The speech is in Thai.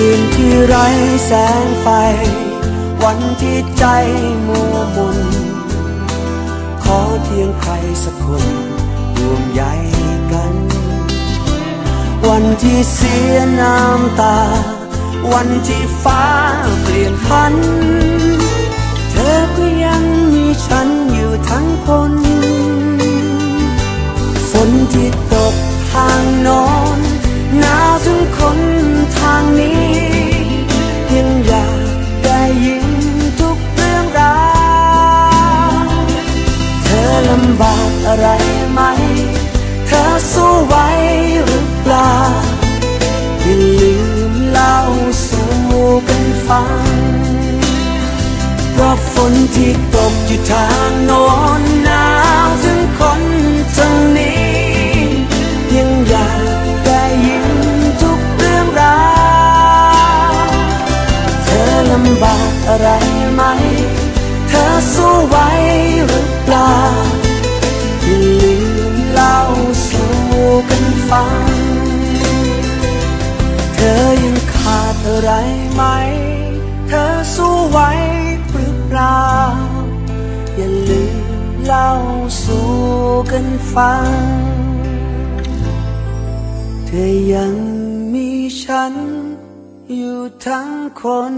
คืนที่ไร้แสงไฟ วันที่ใจมัวมนขอเพียงใครสักคนร่วมใยกัน วันที่เสียน้ำตา วันที่ฟ้าเปลี่ยนพัน เธอก็ยังมีฉัน ฝนที่ตกอยู่ทางโน้นหนาวถึงคนทางนี้ ยังอยากได้ยินทุกเรื่องราวเธอลำบากอะไรไหม เธอสู้ไหวหรือเปล่าอย่าลืมเล่าสู่กันฟัง เธอยังขาดอะไรไหม เธอสู้ไหว เปล่า อย่าลืมเล่าสู่กันฟัง เธอยังมีฉันอยู่ทั้งคน